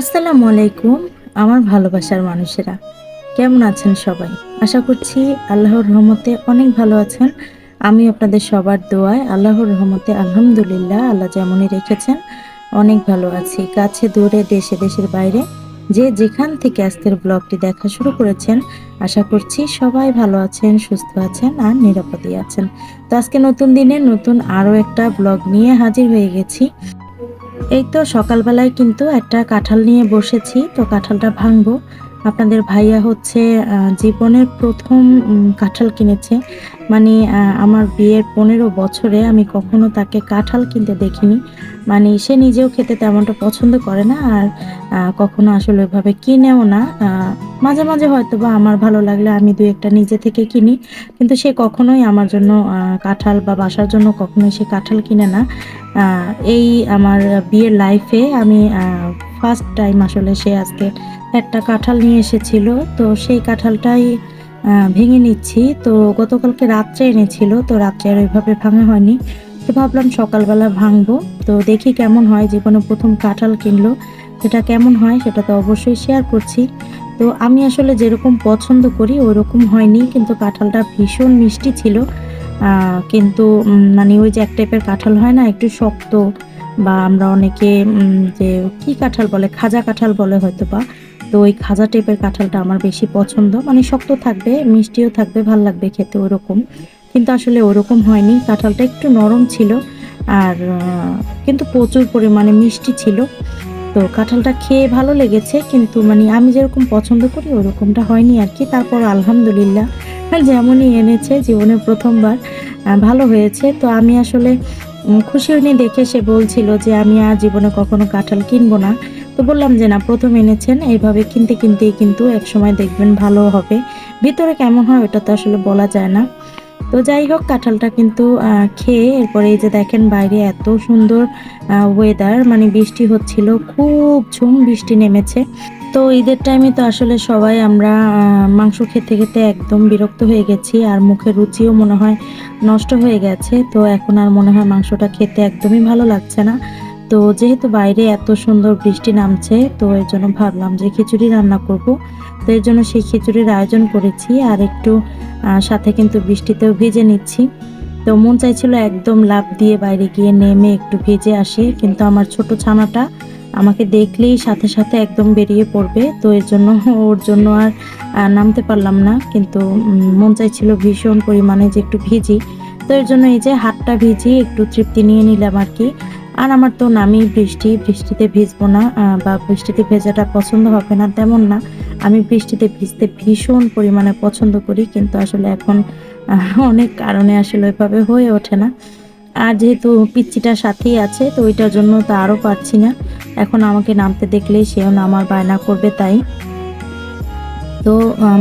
আসসালামু আলাইকুম, আমার ভালোবাসার মানুষেরা। কেমন আছেন সবাই? আশা করছি আল্লাহর রহমতে অনেক ভালো আছেন। আমি আপনাদের সবার দোয়ায় আল্লাহর রহমতে আলহামদুলিল্লাহ, আল্লাহ যেমনই রেখেছেন, অনেক ভালো আছি। কাছে, দূরে, দেশে, দেশের বাইরে যে যেখান থেকে আজকের ব্লগটি দেখা শুরু করেছেন, আশা করছি সবাই ভালো আছেন, সুস্থ আছেন আর নিরাপদে আছেন। তো আজকে নতুন দিনে নতুন আরও একটা ব্লগ নিয়ে হাজির হয়ে গেছি। এই তো সকালবেলায় কিন্তু একটা কাঁঠাল নিয়ে বসেছি, তো কাঁঠালটা ভাঙবো। আপনাদের ভাইয়া হচ্ছে জীবনের প্রথম কাঁঠাল কিনেছে। মানে আমার বিয়ের পনেরো বছরে আমি কখনো তাকে কাঁঠাল কিনতে দেখিনি। মানে সে নিজেও খেতে তেমনটা পছন্দ করে না আর কখনো আসলে ওইভাবে কিনেও না। মাঝে মাঝে হয়তো বা আমার ভালো লাগলে আমি দু একটা নিজে থেকে কিনি। কিন্তু সে কখনোই আমার জন্য কাঁঠাল বা বাসার জন্য কখনোই সে কাঁঠাল কিনে না। এই আমার বিয়ের লাইফে আমি ফার্স্ট টাইম আসলে সে আজকে একটা কাঁঠাল নিয়ে এসেছিল। তো সেই কাঁঠালটাই ভেঙে নিচ্ছি। তো গতকালকে রাত্রে এনেছিল, তো রাত্রে আর ওইভাবে ভাঙা হয়নি। তো ভাবলাম সকালবেলা ভাঙবো। তো দেখি কেমন হয় জীবনে প্রথম কাঁঠাল কিনলো, সেটা কেমন হয়, সেটা তো অবশ্যই শেয়ার করছি। তো আমি আসলে যেরকম পছন্দ করি, ওরকম হয়নি, কিন্তু কাঁঠালটা ভীষণ মিষ্টি ছিল। কিন্তু মানে ওই যে এক টাইপের কাঁঠাল হয় না, একটু শক্ত, বা আমরা অনেকে যে কি কাঁঠাল বলে, খাজা কাঁঠাল বলে হয়তো বা তো ওই খাজা টাইপের কাঁঠালটা আমার বেশি পছন্দ। মানে শক্ত থাকবে, মিষ্টিও থাকবে, ভালো লাগবে খেতে ওরকম। কিন্তু আসলে ওরকম হয়নি। কাঁঠালটা একটু নরম ছিল আর কিন্তু প্রচুর পরিমাণে মিষ্টি ছিল। তো কাঁঠালটা খেয়ে ভালো লেগেছে, কিন্তু মানে আমি যেরকম পছন্দ করি ওরকমটা হয়নি আর কি। তারপর আলহামদুলিল্লাহ যেমনই এনেছে, জীবনে প্রথমবার ভালো হয়েছে। তো আমি আসলে খুশি হয়নি দেখে সে বলছিল যে আমি আর জীবনে কখনো কাঁঠাল কিনবো না। তো বললাম যে না, প্রথম এনেছেন, এইভাবে কিনতে কিনতেই কিন্তু একসময় দেখবেন ভালো হবে। ভিতরে কেমন হয় ওটা তো আসলে বলা যায় না। তো যাই হোক, কাঁঠালটা কিন্তু খেয়ে এরপরে এই যে দেখেন বাইরে এত সুন্দর ওয়েদার মানে বৃষ্টি হচ্ছিল, খুব ঝুম বৃষ্টি নেমেছে। তো ঈদের টাইমে তো আসলে সবাই আমরা মাংস খেতে খেতে একদম বিরক্ত হয়ে গেছি, আর মুখের রুচিও মনে হয় নষ্ট হয়ে গেছে। তো এখন আর মনে হয় মাংসটা খেতে একদমই ভালো লাগছে না। তো যেহেতু বাইরে এত সুন্দর বৃষ্টি নামছে, তো এর জন্য ভাবলাম যে খিচুড়ি রান্না করব। তো এর জন্য সেই খিচুড়ির আয়োজন করেছি আর একটু সাথে কিন্তু বৃষ্টিতেও ভিজে নিচ্ছি। তো মন চাইছিল একদম লাভ দিয়ে বাইরে গিয়ে নেমে একটু ভিজে আসে, কিন্তু আমার ছোট ছানাটা আমাকে দেখলেই সাথে সাথে একদম বেরিয়ে পড়বে। তো এর জন্য ওর জন্য আর নামতে পারলাম না, কিন্তু মন চাইছিল ভীষণ পরিমাণে যে একটু ভিজি। তো এর জন্য এই যে হাতটা ভিজি একটু তৃপ্তি নিয়ে নিলাম আর কি। আর আমার তো নামই বৃষ্টি, বৃষ্টিতে ভিজবো না বা বৃষ্টিতে ভেজাটা পছন্দ হবে না তেমন না। আমি বৃষ্টিতে ভিজতে ভীষণ পরিমাণে পছন্দ করি, কিন্তু আসলে এখন অনেক কারণে আসলে ওইভাবে হয়ে ওঠে না। আর যেহেতু পিচ্চিটা সাথেই আছে, তো ওইটার জন্য তো আরও পারছি না। এখন আমাকে নামতে দেখলেই সেও নামার বায়না করবে তাই। তো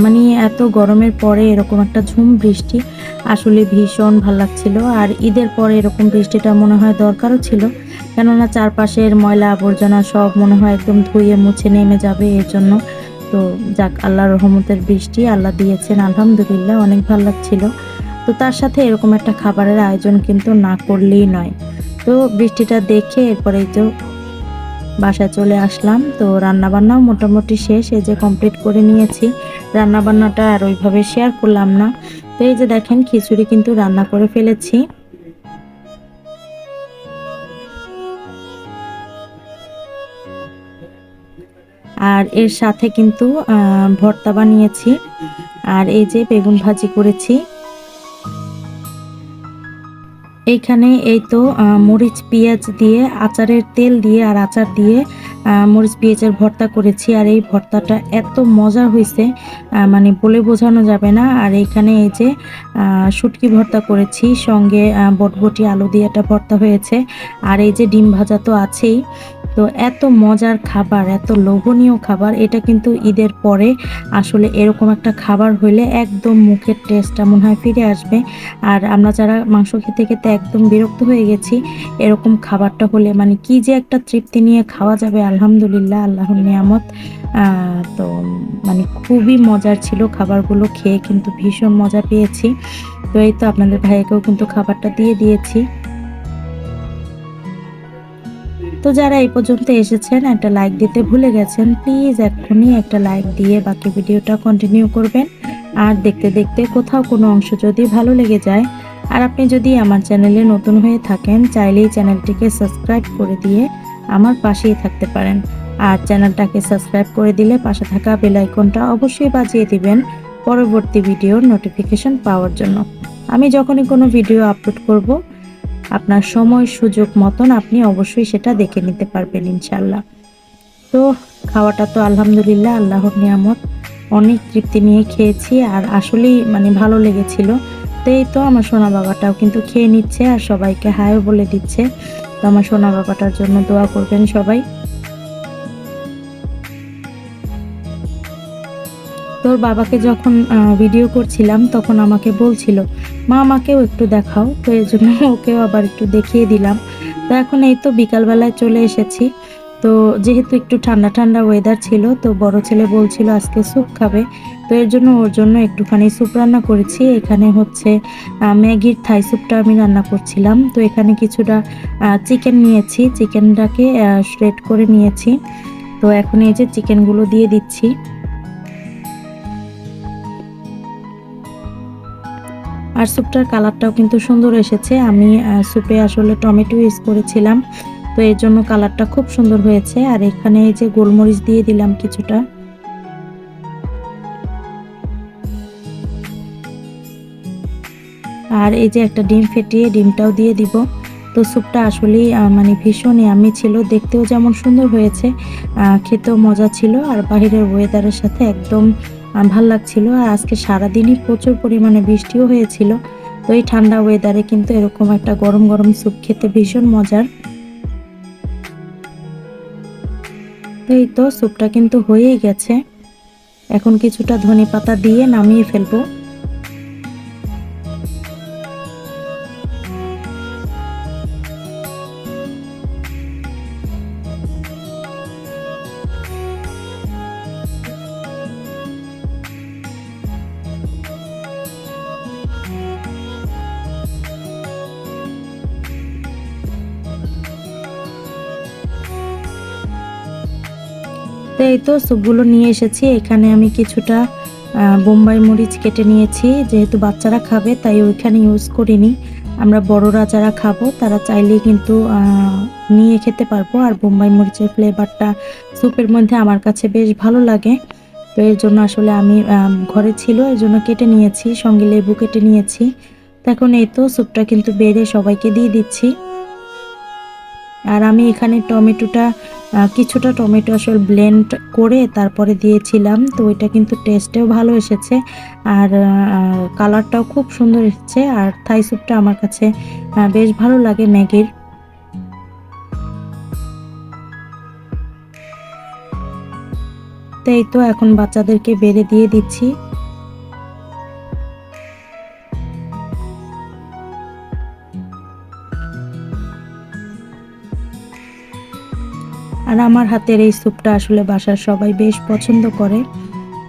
মানে এত গরমের পরে এরকম একটা ঝুম বৃষ্টি, আসলে ভীষণ ভালো লাগছিল। আর ঈদের পরে এরকম বৃষ্টিটা মনে হয় দরকারও ছিল। কেননা চারপাশের ময়লা আবর্জনা সব মনে হয় একদম ধুয়ে মুছে নেমে যাবে এর জন্য তো যাক আল্লাহ রহমতের বৃষ্টি আল্লাহ দিয়েছেন, আলহামদুলিল্লাহ, অনেক ভালো লাগছিল। তো তার সাথে এরকম একটা খাবারের আয়োজন কিন্তু না করলেই নয়। তো বৃষ্টিটা দেখে এরপরে তো বাসায় চলে আসলাম। তো রান্নাবান্নাও মোটামুটি শেষ, এই যে কমপ্লিট করে নিয়েছি। রান্নাবান্নাটা আর ওইভাবে শেয়ার করলাম না। তো এই যে দেখেন, খিচুড়ি কিন্তু রান্না করে ফেলেছি। আর এর সাথে কিন্তু ভর্তা বানিয়েছি। আর এই যে বেগুন ভাজি করেছি। এইখানে এই তো মরিচ পেঁয়াজ দিয়ে, আচারের তেল দিয়ে আর আচার দিয়ে মরিচ পেঁয়াজের ভর্তা করেছি। আর এই ভর্তাটা এত মজার হয়েছে মানে বলে বোঝানো যাবে না। আর এইখানে এই যে শুটকি ভর্তা করেছি, সঙ্গে বটবটি আলু দিয়ে একটা ভর্তা হয়েছে। আর এই যে ডিম ভাজা তো আছেই। তো এত মজার খাবার, এত লোভনীয় খাবার, এটা কিন্তু ঈদের পরে আসলে এরকম একটা খাবার হইলে একদম মুখের টেস্টটা মনে হয় ফিরে আসবে। আর আমরা যারা মাংস খেতে খেতে একদম বিরক্ত হয়ে গেছি, এরকম খাবারটা হলে মানে কি যে একটা তৃপ্তি নিয়ে খাওয়া যাবে, আলহামদুলিল্লাহ, আল্লাহর নিয়ামত। তো মানে খুবই মজার ছিল খাবারগুলো খেয়ে কিন্তু ভীষণ মজা পেয়েছি। তো এই তো আপনাদের ভাইকেও কিন্তু খাবারটা দিয়ে দিয়েছি। তো যারা এই পর্যন্ত এসেছেন, একটা লাইক দিতে ভুলে গেছেন প্লিজ এক্ষুনি একটা লাইক দিয়ে বাকি ভিডিওটা কন্টিনিউ করবেন। আর দেখতে দেখতে কোথাও কোনো অংশ যদি ভালো লেগে যায়, আর আপনি যদি আমার চ্যানেলে নতুন হয়ে থাকেন, চাইলেই চ্যানেলটিকে সাবস্ক্রাইব করে দিয়ে আমার পাশেই থাকতে পারেন। আর চ্যানেলটাকে সাবস্ক্রাইব করে দিলে পাশে থাকা বেল আইকনটা অবশ্যই বাজিয়ে দিবেন পরবর্তী ভিডিওর নোটিফিকেশন পাওয়ার জন্য। আমি যখনই কোনো ভিডিও আপলোড করব আপনার সময় সুযোগ মতন আপনি অবশ্যই সেটা দেখে নিতে পারবেন ইনশাল্লাহ তো খাওয়াটা তো আলহামদুলিল্লাহ, আল্লাহর নিয়ামত। অনেক তৃপ্তি নিয়ে খেয়েছি আর আসলেই মানে ভালো লেগেছিল। তো এই তো আমার সোনা বাবাটাও কিন্তু খেয়ে নিচ্ছে আর সবাইকে হায়ও বলে দিচ্ছে। তো আমার সোনা বাবাটার জন্য দোয়া করবেন সবাই। তোর বাবাকে যখন ভিডিও করছিলাম, তখন আমাকে বলছিল, মা, আমাকেও একটু দেখাও। তো এই জন্য ওকেও আবার একটু দেখিয়ে দিলাম। তো এখন এই তো বিকালবেলায় চলে এসেছি। তো যেহেতু একটু ঠান্ডা ঠান্ডা ওয়েদার ছিল, তো বড় ছেলে বলছিল আজকে স্যুপ খাবে। তো এর জন্য ওর জন্য একটুখানি স্যুপ রান্না করেছি। এখানে হচ্ছে ম্যাগির থাই স্যুপটা আমি রান্না করছিলাম। তো এখানে কিছুটা চিকেন নিয়েছি। চিকেনটাকে শ্রেড করে নিয়েছি। তো এখন এই যে চিকেনগুলো দিয়ে দিচ্ছি। আর স্যুপটার কালারটাও কিন্তু সুন্দর এসেছে। আমি স্যুপে আসলে টমেটো ইউজ করেছিলাম, তো এর জন্য কালারটা খুব সুন্দর হয়েছে। আর এখানে এই যে গোলমরিচ দিয়ে দিলাম কিছুটা। আর এই যে একটা ডিম ফেটিয়ে ডিমটাও দিয়ে দিব। তো স্যুপটা আসলেই মানে ভীষণ আমি ছিল, দেখতেও যেমন সুন্দর হয়েছে খেতেও মজা ছিল, আর বাহিরের ওয়েদারের সাথে একদম ভালো লাগছিল। আর আজকে সারাদিনই প্রচুর পরিমাণে বৃষ্টিও হয়েছিল। তো এই ঠান্ডা ওয়েদারে কিন্তু এরকম একটা গরম গরম স্যুপ খেতে ভীষণ মজার। এই তো স্যুপটা কিন্তু হয়েই গেছে। এখন কিছুটা ধনে পাতা দিয়ে নামিয়ে ফেলব। তো এই তো স্যুপগুলো নিয়ে এসেছি। এখানে আমি কিছুটা বোম্বাই মরিচ কেটে নিয়েছি। যেহেতু বাচ্চারা খাবে, তাই ওইখানে ইউজ করিনি। আমরা বড়রা যারা খাব, তারা চাইলেই কিন্তু নিয়ে খেতে পারব। আর বোম্বাই মরিচের ফ্লেভারটা স্যুপের মধ্যে আমার কাছে বেশ ভালো লাগে। তো এর জন্য আসলে আমি ঘরে ছিল, এর জন্য কেটে নিয়েছি, সঙ্গে লেবু কেটে নিয়েছি। তো এখন এই তো স্যুপটা কিন্তু বেড়ে সবাইকে দিয়ে দিচ্ছি। আর আমি এখানে টমেটোটা কিছুটা টমেটো আসলে ব্লেন্ড করে তারপরে দিয়েছিলাম, তো ওইটা কিন্তু টেস্টেও ভালো এসেছে। আর কালারটাও খুব সুন্দর এসেছে, আর থাই স্যুপটা আমার কাছে বেশ ভালো লাগে ম্যাগির। তাই তো এখন বাচ্চাদেরকে বেড়ে দিয়ে দিচ্ছি। আর আমার হাতের এই স্যুপটা আসলে বাসার সবাই বেশ পছন্দ করে।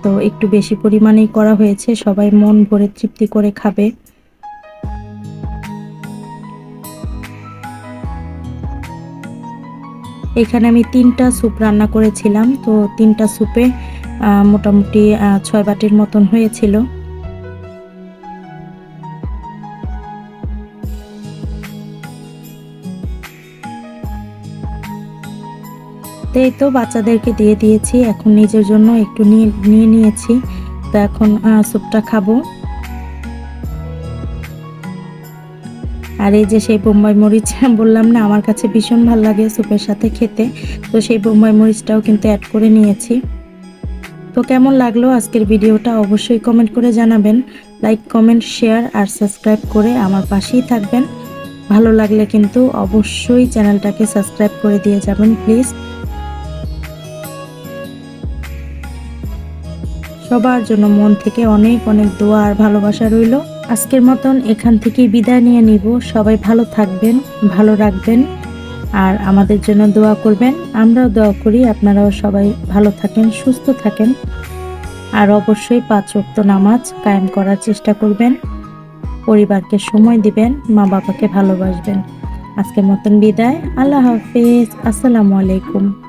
তো একটু বেশি পরিমাণেই করা হয়েছে, সবাই মন ভরে তৃপ্তি করে খাবে। এখানে আমি তিনটা স্যুপ রান্না করেছিলাম, তো তিনটা স্যুপে মোটামুটি ছয় বাটির মতন হয়েছিল। এই তো বাচ্চাদেরকে দিয়ে দিয়েছি, এখন নিজের জন্য একটু নিয়ে নিয়ে নিয়েছি। তো এখন স্যুপটা খাব। আর এই যে সেই বোম্বাই মরিচ, বললাম না, আমার কাছে ভীষণ ভালো লাগে স্যুপের সাথে খেতে। তো সেই বোম্বাই মরিচটাও কিন্তু অ্যাড করে নিয়েছি। তো কেমন লাগল আজকের ভিডিওটা অবশ্যই কমেন্ট করে জানাবেন। লাইক কমেন্ট শেয়ার আর সাবস্ক্রাইব করে আমার পাশেই থাকবেন। ভালো লাগলে কিন্তু অবশ্যই চ্যানেলটাকে সাবস্ক্রাইব করে দিয়ে যাবেন প্লিজ সবার জন্য মন থেকে অনেক অনেক দোয়া আর ভালোবাসা রইল। আজকের মতন এখান থেকে বিদায় নিয়ে নিব। সবাই ভালো থাকবেন, ভালো রাখবেন আর আমাদের জন্য দোয়া করবেন। আমরাও দোয়া করি আপনারাও সবাই ভালো থাকেন, সুস্থ থাকেন। আর অবশ্যই পাঁচ রক্ত নামাজ কায়েম করার চেষ্টা করবেন। পরিবারকে সময় দিবেন, মা বাবাকে ভালোবাসবেন। আজকের মতন বিদায়। আল্লাহ হাফিজ। আসসালামু আলাইকুম।